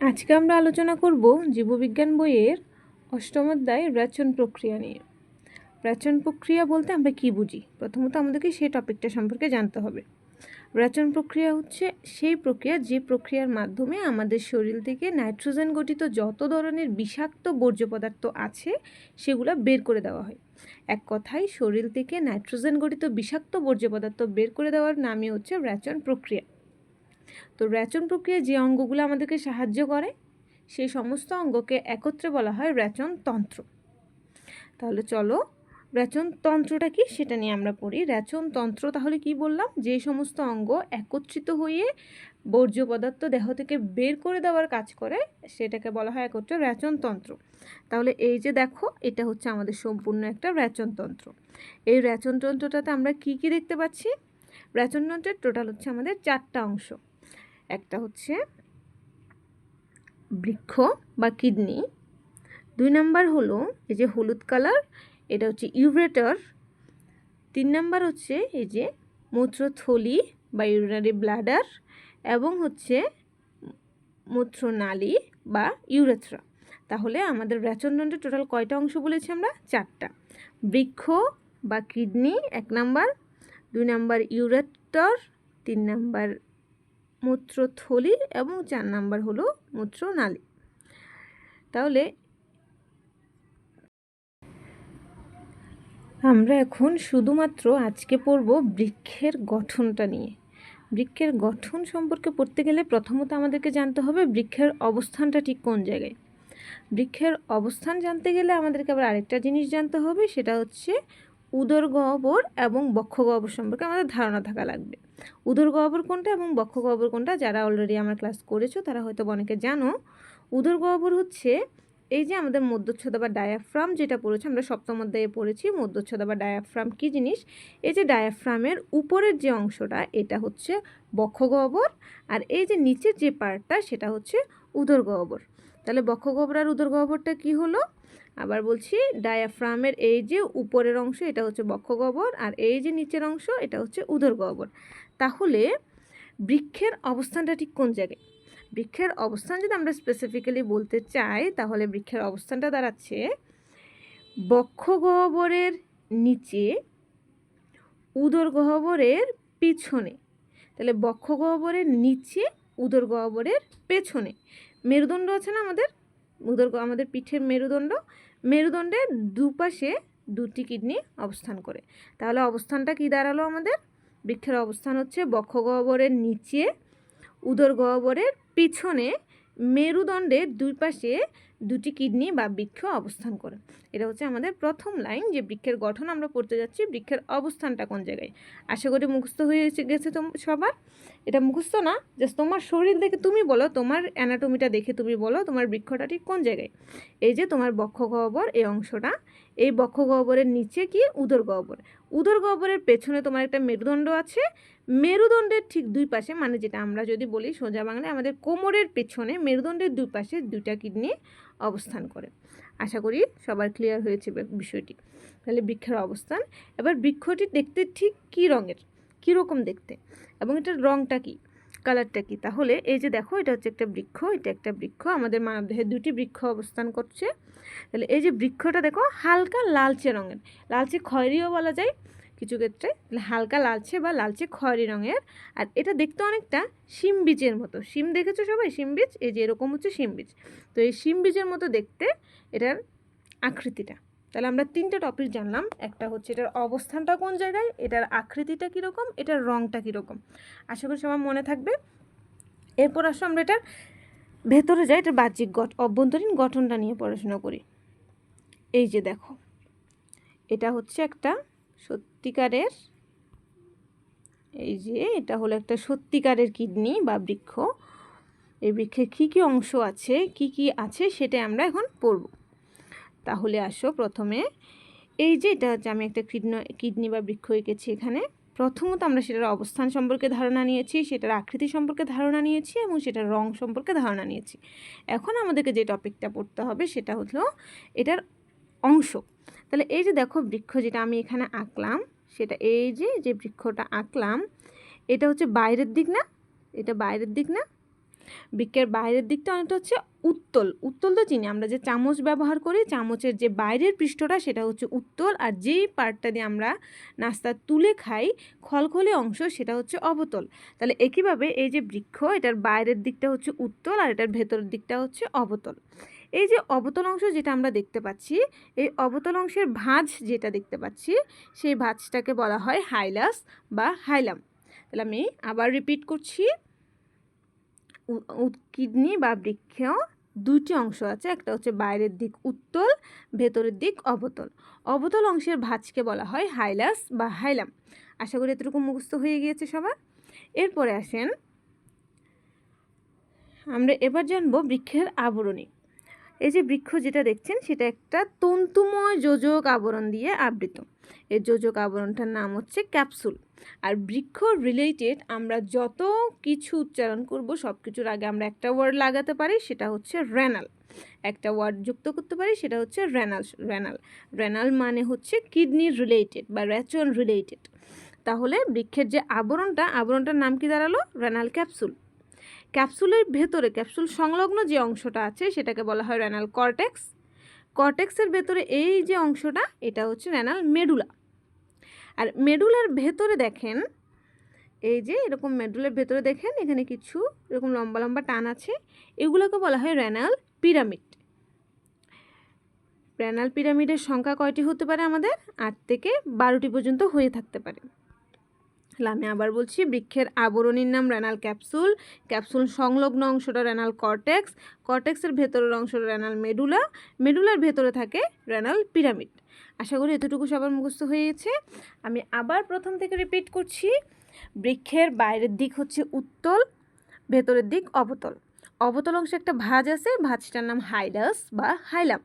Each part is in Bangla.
আজকে আমরা আলোচনা করব জীববিজ্ঞান বইয়ের অষ্টম অধ্যায় রেচন প্রক্রিয়া নিয়ে। রেচন প্রক্রিয়া বলতে আমরা কি বুঝি? প্রথমত আমাদেরকে সেই টপিকটা সম্পর্কে জানতে হবে। রেচন প্রক্রিয়া হচ্ছে সেই প্রক্রিয়া যে প্রক্রিয়ার মাধ্যমে আমাদের শরীর থেকে নাইট্রোজেন গঠিত যত ধরনের বিষাক্ত বর্জ্য পদার্থ আছে, সেগুলো বের করে দেওয়া হয়। এক কথায়, শরীর থেকে নাইট্রোজেন গঠিত বিষাক্ত বর্জ্য পদার্থ বের করে দেওয়ার নামই হচ্ছে রেচন প্রক্রিয়া। তো রেচন প্রক্রিয়া যে অঙ্গগুলো আমাদেরকে সাহায্য করে, সেই সমস্ত অঙ্গকে একত্রে বলা হয় রেচন তন্ত্র। তাহলে চলো, রেচন তন্ত্রটা কি সেটা নিয়ে আমরা পড়ি। রেচন তন্ত্র তাহলে কি বললাম? যে সমস্ত অঙ্গ একত্রিত হয়ে বর্জ্য পদার্থ দেহ থেকে বের করে দেওয়ার কাজ করে, সেটাকে বলা হয় একত্রে রেচন তন্ত্র। তাহলে এই যে দেখো, এটা হচ্ছে আমাদের সম্পূর্ণ একটা রেচন তন্ত্র। এই রেচন তন্ত্রটাতে আমরা কি কি দেখতে পাচ্ছি? রেচন তন্ত্রের টোটাল হচ্ছে আমাদের চারটা অংশ। একটা হচ্ছে বৃক্ষ বা কিডনি। দুই নাম্বার হলো এই যে হলুদ কালার, এটা হচ্ছে ইউরেটর। তিন নাম্বার হচ্ছে এই যে মূত্রথলি বা ইউরিনারি ব্লাডার এবং হচ্ছে মূত্রনালী বা ইউরেথ্রা। তাহলে আমাদের রেচনদণ্ডের টোটাল কয়টা অংশ বলেছি আমরা? চারটা। বৃক্ষ বা কিডনি এক নাম্বার, দুই নাম্বার ইউরেটর, তিন নাম্বার মূত্রথলি এবং চার নাম্বার হলো মূত্রনালী। তাহলে আমরা এখন শুধুমাত্র আজকে পড়ব বৃক্ষের গঠনটা নিয়ে। বৃক্ষের গঠন সম্পর্কে পড়তে গেলে প্রথমত আমাদেরকে জানতে হবে বৃক্ষের অবস্থানটা ঠিক কোন জায়গায়। বৃক্ষের অবস্থান জানতে গেলে আমাদেরকে আবার আরেকটা জিনিস জানতে হবে, সেটা হচ্ছে উদর গহ্বর এবং বক্ষ গহ্বর সম্পর্কে আমাদের ধারণা থাকা লাগবে। উদর গহ্বর কোনটা এবং বক্ষ গহ্বর কোনটা? যারা অলরেডি আমার ক্লাস করেছ, তারা হয়তো অনেকে জানো। উদর গহ্বর হচ্ছে এই যে আমাদের মধ্যচ্ছদা বা ডায়াফ্রাম যেটা পড়েছি, আমরা সপ্তম অধ্যায়ে পড়েছি, মধ্যচ্ছদা বা ডায়াফ্রাম কী জিনিস? এই যে ডায়াফ্রামের উপরের যে অংশটা, এটা হচ্ছে বক্ষ গহ্বর আর এই যে নিচের যে পার্টটা সেটা হচ্ছে উদর গহ্বর। তাহলে বক্ষ গহ্বর আর উদর গহ্বরটা কী হলো? আবার বলছি ডায়াফ্রামের এই যে উপরের অংশ, এটা হচ্ছে বক্ষ গহ্বর আর এই যে নিচের অংশ, এটা হচ্ছে উদর গহ্বর। তাহলে বৃক্ষের অবস্থানটা ঠিক কোন জায়গায়? বৃক্ষের অবস্থান যদি আমরা স্পেসিফিক্যালি বলতে চাই, তাহলে বৃক্ষের অবস্থানটা দাঁড়াচ্ছে বক্ষ গহ্বরের নিচে, উদর গহ্বরের পিছনে। তাহলে বক্ষ গহ্বরের নিচে, উদর গহ্বরের পেছনে। মেরুদণ্ড আছে না আমাদের? উদর আমাদের পিঠের মেরুদণ্ড। মেরুদণ্ডের দুপাশে দুটি কিডনি অবস্থান করে। তাহলে অবস্থানটা কি দাঁড়াল আমাদের? বৃক্ষের অবস্থান হচ্ছে বক্ষ গহ্বরের নিচে উদর গহ্বরের পিছনে মেরুদণ্ডের দুই পাশে দুটি কিডনি বা বৃক্ষ অবস্থান করে। এটা হচ্ছে আমাদের প্রথম লাইন যে বৃক্ষের গঠন আমরা পড়তে যাচ্ছি, বৃক্ষের অবস্থানটা কোন জায়গায়? আশা করি মুখস্থ হয়ে গেছে তো সবার। এটা মুখস্থ না, জাস্ট তোমার শরীর দেখে তুমি বলো, তোমার অ্যানাটমিটা দেখে তুমি বলো, তোমার বৃক্ষটা ঠিক কোন জায়গায়? এই যে তোমার বক্ষ গহ্বর, এই অংশটা, এই বক্ষ গহ্বরের নিচে কি? উদর গহ্বর। উদর গহ্বরের পেছনে তোমার একটা মেরুদণ্ড আছে। মেরুদণ্ডের ঠিক দুই পাশে মানে যেটা আমরা যদি বলি সোজা বাংলায়, আমাদের কোমরের পেছনে মেরুদণ্ডের দুই পাশে দুইটা কিডনি অবস্থান করে। আশা করি সবার ক্লিয়ার হয়েছে বিষয়টি। তাহলে বৃক্ষের অবস্থান। এবার বৃক্ষটি দেখতে ঠিক কী রঙের? কীরকম দেখতে? এবং এটার রঙটা কী? কালারটা কি? তাহলে এই যে দেখো, এটা হচ্ছে একটা বৃক্ষ, এটা একটা বৃক্ষ। আমাদের মানবদেহে দুটি বৃক্ষ অবস্থান করছে। তাহলে এই যে বৃক্ষটা দেখো, হালকা লালচে রঙের। লালচে খয়েরিও বলা যায়। কিছু ক্ষেত্রে হালকা লালচে বা লালচে খয়েরি রঙের। আর এটা দেখতে অনেকটা শিম বীজের মতো। শিম দেখেছ সবাই? শিম বীজ? এই যে এরকম হচ্ছে শিম বীজ। তো এই শিম বীজের মতো দেখতে এটার আকৃতিটা। তাহলে আমরা তিনটা টপিক জানলাম। একটা হচ্ছে এটার অবস্থানটা কোন জায়গায়? এটার আকৃতিটা কীরকম? এটার রঙটা কীরকম? আশা করি সবার মনে থাকবে। এরপর আসো আমরা এটার ভেতরে যাই, এটার বাহ্যিক গঠ অভ্যন্তরীণ গঠনটা নিয়ে পড়াশোনা করি। এই যে দেখো, এটা হচ্ছে একটা সত্যিকারের, এই যে এটা হলো একটা সত্যিকারের কিডনি বা বৃক্ষ। এই বৃক্ষের কী কী অংশ আছে, কি কি আছে সেটা আমরা এখন পড়ব। তাহলে আসো প্রথমে। এই যে এটা হচ্ছে আমি একটা কিডনি কিডনি বা বৃক্ষ এঁকেছি এখানে। প্রথমত আমরা সেটার অবস্থান সম্পর্কে ধারণা নিয়েছি, সেটার আকৃতি সম্পর্কে ধারণা নিয়েছি এবং সেটার রং সম্পর্কে ধারণা নিয়েছি। এখন আমাদেরকে যে টপিকটা পড়তে হবে সেটা হলো এটার অংশ। তাহলে এই যে দেখো বৃক্ষ যেটা আমি এখানে আঁকলাম, সেটা এই যে যে বৃক্ষটা আঁকলাম, এটা হচ্ছে বাইরের দিক না? এটা বাইরের দিক না? বৃক্ষের বাইরের দিকটা অনেকটা হচ্ছে উত্তল। উত্তল তো চিনি, আমরা যে চামচ ব্যবহার করি, চামচের যে বাইরের পৃষ্ঠটা, সেটা হচ্ছে উত্তল, আর যেই পার্টটা দিয়ে আমরা নাস্তা তুলে খাই, খলখলে অংশ, সেটা হচ্ছে অবতল। তাহলে একইভাবে এই যে বৃক্ষ, এটার বাইরের দিকটা হচ্ছে উত্তল, আর এটার ভেতরের দিকটা হচ্ছে অবতল। এই যে অবতল অংশ যেটা আমরা দেখতে পাচ্ছি, এই অবতল অংশের ভাঁজ যেটা দেখতে পাচ্ছি, সেই ভাঁজটাকে বলা হয় হাইলাস বা হাইলাম। তাহলে আমি আবার রিপিট করছি। কিডনি বা বৃক্ষ দুইটি অংশ আছে, একটা হচ্ছে বাইরের দিক উত্তল, ভেতরের দিক অবতল। অবতল অংশের ভাঁজকে বলা হয় হাইলাস বা হাইলাম। আশা করি এতটুকু মুখস্থ হয়ে গিয়েছে সবার। এরপরে আসেন, আমরা এবার জানব বৃক্ষের আবরণী। এই যে বৃক্ষ যেটা দেখছেন, সেটা একটা তন্তুময় যোজক আবরণ দিয়ে আবৃত। এই যোজক আবরণটার নাম হচ্ছে ক্যাপসুল। আর বৃক্ষ রিলেটেড আমরা যত কিছু উচ্চারণ করব সব কিছুর আগে আমরা একটা ওয়ার্ড লাগাতে পারি, সেটা হচ্ছে রেনাল একটা ওয়ার্ড যুক্ত করতে পারি, সেটা হচ্ছে রেনাল রেনাল রেনাল মানে হচ্ছে কিডনি রিলেটেড বা রেচন রিলেটেড তাহলে বৃক্ষের যে আবরণটা, আবরণটার নাম কি দাঁড়াল? রেনাল ক্যাপসুল ক্যাপসুলের ভেতরে, ক্যাপসুল সংলগ্ন যে অংশটা আছে, সেটাকে বলা হয় রেনাল কর্টেক্স কর্টেক্সের ভেতরে এই যে অংশটা, এটা হচ্ছে রেনাল মেডুলা আর মেডুলার ভেতরে দেখেন, এই যে এরকম মেডুলার ভেতরে দেখেন, এখানে কিছু এরকম লম্বা লম্বা টান আছে, এগুলোকে বলা হয় রেনাল পিরামিড রেনাল পিরামিডের সংখ্যা কয়টি হতে পারে আমাদের? আট থেকে বারোটি পর্যন্ত হয়ে থাকতে পারে। তাহলে আমি আবার বলছি, বৃক্ষের আবরণীর নাম রেনাল ক্যাপসুল ক্যাপসুল সংলগ্ন অংশটা রেনাল কর্টেক্স কর্টেক্সের ভেতরের অংশটা রেনাল মেডুলা মেডুলার ভেতরে থাকে রেনাল পিরামিড আশা করি এতটুকু সবার মুখস্থ হয়ে গেছে। আমি আবার প্রথম থেকে রিপিট করছি। বৃক্ষের বাইরের দিক হচ্ছে উত্তল, ভেতরের দিক অবতল। অবতল অংশে একটা ভাঁজ আছে, ভাঁজটার নাম হাইডাস বা হাইলাম।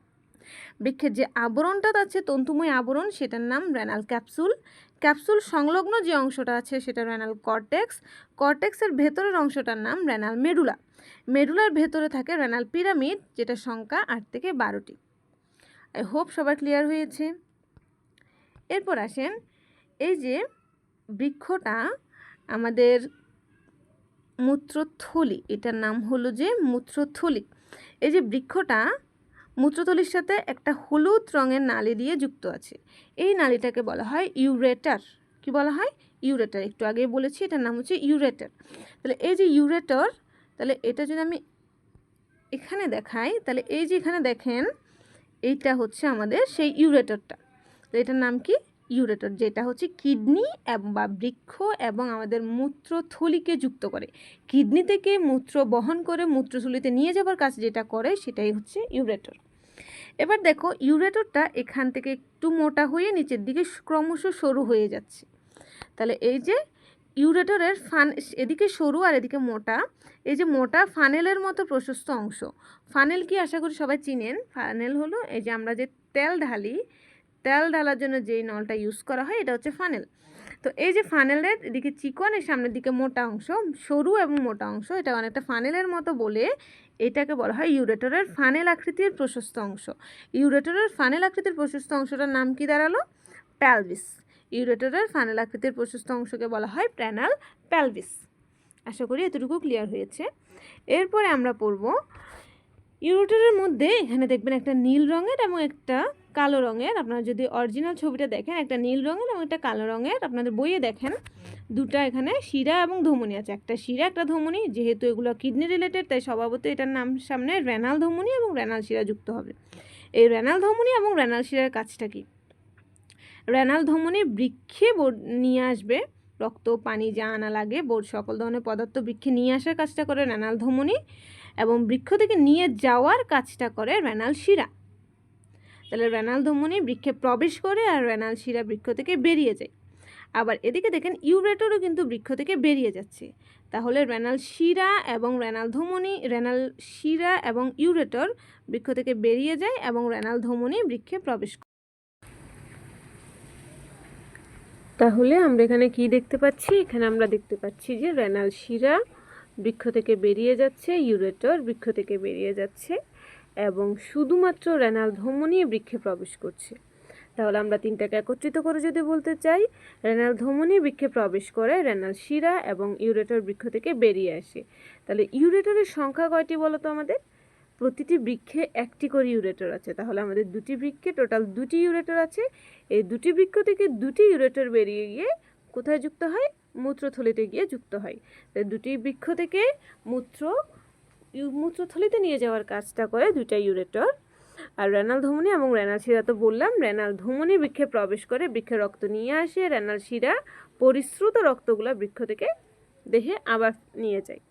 বৃক্ষের যে আবরণটা আছে তন্তুময় আবরণ, সেটার নাম রেনাল ক্যাপসুল ক্যাপসুল সংলগ্ন যে অংশটা আছে সেটা রেনাল কর্টেক্স। কর্টেক্সের ভেতরের অংশটার নাম রেনাল মেডুলা। মেডুলার ভেতরে থাকে রেনাল পিরামিড যেটা সংখ্যা আট থেকে বারোটি। আই হোপ সবার ক্লিয়ার হয়েছে। এরপর আসেন এই যে বৃক্ষটা আমাদের মূত্রথলি, এটার নাম হলো যে মূত্রথলি। এই যে বৃক্ষটা মূত্রথলির সাথে একটা হলুদ রঙের নালি দিয়ে যুক্ত আছে। এই নালিটাকে বলা হয় ইউরেটার। কি বলা হয়? ইউরেটার। একটু আগে বলেছি, এটার নাম হচ্ছে ইউরেটার। তাহলে এই যে ইউরেটর, তাহলে এটা যদি আমি এখানে দেখাই, তাহলে এই যে এখানে দেখেন, এইটা হচ্ছে আমাদের সেই ইউরেটরটা। তো এটার নাম কি? ইউরেটর, যেটা হচ্ছে কিডনি বা বৃক্ষ এবং আমাদের মূত্রথলিকে যুক্ত করে। কিডনি থেকে মূত্র বহন করে মূত্রথলিতে নিয়ে যাবার কাজ যেটা করে, সেটাই হচ্ছে ইউরেটর। এবার দেখো, ইউরেটরটা এখান থেকে একটু মোটা হয়ে নিচের দিকে ক্রমশ সরু হয়ে যাচ্ছে। তাহলে এই যে ইউরেটরের ফান, এদিকে সরু আর এদিকে মোটা, এই যে মোটা ফানেলের মতো প্রশস্ত অংশ। ফানেল কি আশা করি সবাই চিনেন? ফানেল হলো এই যে আমরা যে তেল ঢালি তেল ঢালার জন্য যেই নলটা ইউজ করা হয়, এটা হচ্ছে ফানেল তো এই যে ফানেলের এদিকে চিকন এর সামনের দিকে মোটা অংশ, সরু এবং মোটা অংশ, এটা অনেকটা ফানেলের মতো বলে এটাকে বলা হয় ইউরেটরের ফানেল আকৃতির প্রশস্ত অংশ। ইউরেটরের ফানেল আকৃতির প্রশস্ত অংশটার নাম কি দাঁড়াল? প্যালভিস ইউরেটরের ফানেল আকৃতির প্রশস্ত অংশকে বলা হয় প্যানাল প্যালভিস আশা করি এতটুকু ক্লিয়ার হয়েছে। এরপরে আমরা পড়ব। ইউরেটরের মধ্যে এখানে দেখবেন একটা নীল রঙের এবং একটা কালো রঙের, আপনারা যদি অরিজিনাল ছবিটা দেখেন, একটা নীল রঙের এবং একটা কালো রঙের, আপনাদের বইয়ে দেখেন, দুটা এখানে শিরা এবং ধমনী আছে। একটা শিরা, একটা ধমনী, যেহেতু এগুলো কিডনি রিলেটেড তাই স্বভাবত এটার নাম সামনে রেনাল ধমনী এবং রেনাল শিরা যুক্ত হবে। এই রেনাল ধমনী এবং রেনাল শিরার কাজটা কি? রেনাল ধমনী বৃক্ষে নিয়ে আসবে, রক্ত, পানি, যা আনা লাগে বোর্ড সকল ধরনের পদার্থ বৃক্ষে নিয়ে আসার কাজটা করে রেনাল ধমনী এবং বৃক্ষ থেকে নিয়ে যাওয়ার কাজটা করে রেনাল শিরা। তাহলে রেনাল ধমনী বৃক্ষে প্রবেশ করে আর রেনাল শিরা বৃক্ষ থেকে বেরিয়ে যায়। আবার এদিকে দেখেন ইউরেটরও কিন্তু বৃক্ষ থেকে বেরিয়ে যাচ্ছে। তাহলে রেনাল শিরা এবং রেনাল ধমনী রেনাল শিরা এবং ইউরেটর বৃক্ষ থেকে বেরিয়ে যায় এবং রেনাল ধমনী বৃক্ষে প্রবেশ করে। তাহলে আমরা এখানে কি দেখতে পাচ্ছি? এখানে আমরা দেখতে পাচ্ছি যে রেনাল শিরা বৃক্ষ থেকে বেরিয়ে যাচ্ছে, ইউরেটর বৃক্ষ থেকে বেরিয়ে যাচ্ছে। এবং শুধুমাত্র রেনাল ধমনী বৃক্ষে প্রবেশ করছে। তাহলে আমরা তিনটাকে একত্রিত করে যদি বলতে চাই রেনাল ধমনী বৃক্ষে প্রবেশ করে রেনাল শিরা এবং ইউরেটর বৃক্ষ থেকে বেরিয়ে আসে। তাহলে ইউরেটরের সংখ্যা কয়টি বলো তো আমাদের? প্রতিটি বৃক্ষে একটি করে ইউরেটর আছে। তাহলে আমাদের দুটি বৃক্ষে, টোটাল দুটি ইউরেটর আছে। এই দুটি বৃক্ষ থেকে দুটি ইউরেটর বেরিয়ে গিয়ে কোথায় যুক্ত হয়? মূত্রথলিতে গিয়ে যুক্ত হয়। দুটি বৃক্ষ থেকে মূত্র মূত্রথলিতে নিয়ে যাওয়ার কাজটা করে দুইটা ইউরেটর। আর রেনাল ধমনী এবং রেনাল শিরা তো বললাম রেনাল ধমনী বৃক্ষে প্রবেশ করে বৃক্ষে রক্ত নিয়ে আসে রেনাল শিরা পরিশ্রুত রক্তগুলো বৃক্ষ থেকে দেহে আবার নিয়ে যায়।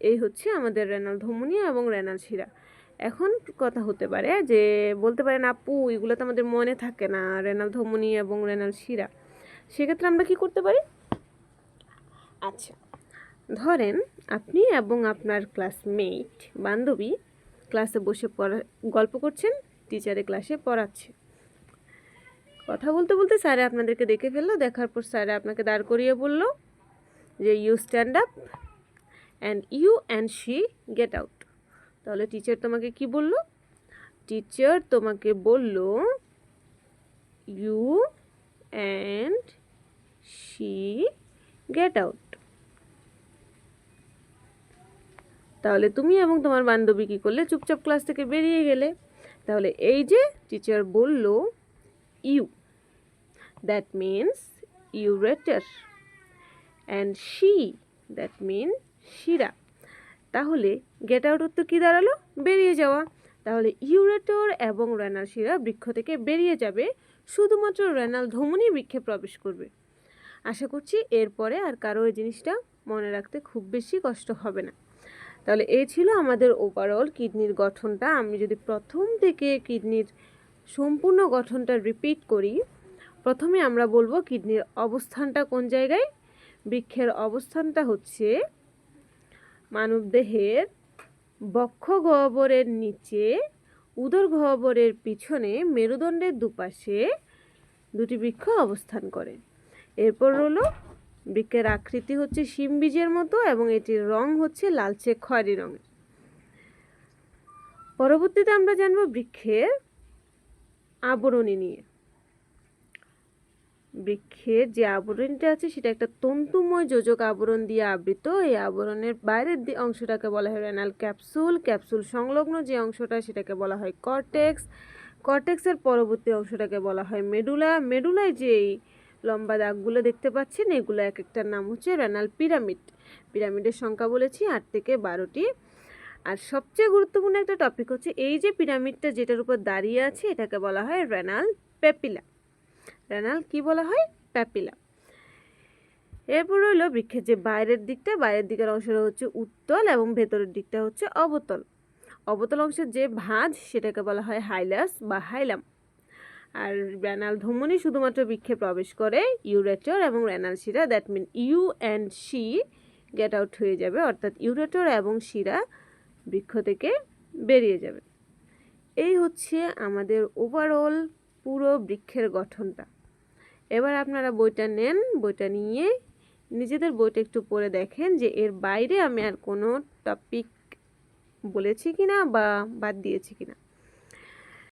এই হচ্ছে আমাদের রেনাল ধমনী এবং রেনাল শিরা এখন কথা হতে পারে যে বলতে পারেন আপু এগুলো তো আমাদের মনে থাকে না রেনাল ধমনী এবং রেনাল শিরা সেক্ষেত্রে আমরা কি করতে পারি? আচ্ছা। ধরেন আপনি এবং আপনার ক্লাসমেট বান্ধবী ক্লাসে বসে পড়া, গল্প করছেন টিচারে ক্লাসে পড়াচ্ছে। কথা বলতে বলতে স্যারে আপনাদেরকে দেখে ফেলল, দেখার পর স্যারে আপনাকে দাঁড় করিয়ে বলল যে you stand up and you and she get out তাহলে টিচার তোমাকে কি বলল? টিচার তোমাকে বলল you and she get out তাহলে তুমি এবং তোমার বান্ধবী কী করলে? চুপচাপ ক্লাস থেকে বেরিয়ে গেলে। তাহলে এই যে টিচার বলল you that means ureter and she that mean শিরা তাহলে গেট আউট তো কী দাঁড়াল? বেরিয়ে যাওয়া। তাহলে ইউরেটর এবং রেনাল শিরা বৃক্ষ থেকে বেরিয়ে যাবে। শুধুমাত্র রেনাল ধমনী বৃক্ষে প্রবেশ করবে। আশা করছি এরপরে আর কারও এই জিনিসটা মনে রাখতে খুব বেশি কষ্ট হবে না। তাহলে এই ছিল আমাদের ওভারঅল কিডনির গঠনটা। আমি যদি প্রথম থেকে কিডনির সম্পূর্ণ গঠনটা রিপিট করি, প্রথমে আমরা বলব কিডনির অবস্থানটা কোন জায়গায়? বৃক্ষের অবস্থানটা হচ্ছে মানবদেহের বক্ষ গহ্বরের নিচে, উদর গহ্বরের পিছনে, মেরুদণ্ডের দুপাশে দুটি বৃক্ষ অবস্থান করে। এরপর হলো বৃক্ষের আকৃতি হচ্ছে শিম বীজের মতো এবং এটির রং হচ্ছে লালচে খয়েরি রঙের। পরবর্তীতে আমরা জানব বৃক্ষের আবরণী নিয়ে। বৃক্ষের যে আবরণটা আছে, সেটা একটা তন্তুময় যোজক আবরণ দিয়ে আবৃত। এই আবরণের বাইরের অংশটাকে বলা হয় রেনাল ক্যাপসুল ক্যাপসুল সংলগ্ন যে অংশটা, সেটাকে বলা হয় কর্টেক্স কর্টেক্সের পরবর্তী অংশটাকে বলা হয় মেডুলা মেডুলায় যেই লম্বা দাগগুলো দেখতে পাচ্ছেন, এগুলো এক একটার নাম হচ্ছে রেনাল পিরামিড। পিরামিডের সংখ্যা বলেছি আট থেকে বারোটি। আর সবচেয়ে গুরুত্বপূর্ণ একটা টপিক হচ্ছে এই যে পিরামিডটা যেটার উপর দাঁড়িয়ে আছে, এটাকে বলা হয় রেনাল প্যাপিলা। রেনাল কি বলা হয়? প্যাপিলা। এরপর হলো বৃক্ষের যে বাইরের দিকটা, বাইরের দিকের অংশটা হচ্ছে উত্তল এবং ভেতরের দিকটা হচ্ছে অবতল। অবতল অংশের যে ভাঁজ, সেটাকে বলা হয় হাইলাস বা হাইলাম। আর রেনাল ধমনী শুধুমাত্র বৃক্ষে প্রবেশ করে ইউরেটর এবং রেনাল শিরা that mean you and she get out হয়ে যাবে, অর্থাৎ ইউরেটর এবং শিরা বৃক্ষ থেকে বেরিয়ে যাবে। এই হচ্ছে আমাদের ওভারঅল পুরো বৃক্ষের গঠনটা। এবার আপনারা বইটা নেন, বইটা নিয়ে নিজেদের বইটা একটু পড়ে দেখেন যে এর বাইরে আমি আর কোনো টপিক বলেছি কিনা বা বাদ দিয়েছি কিনা।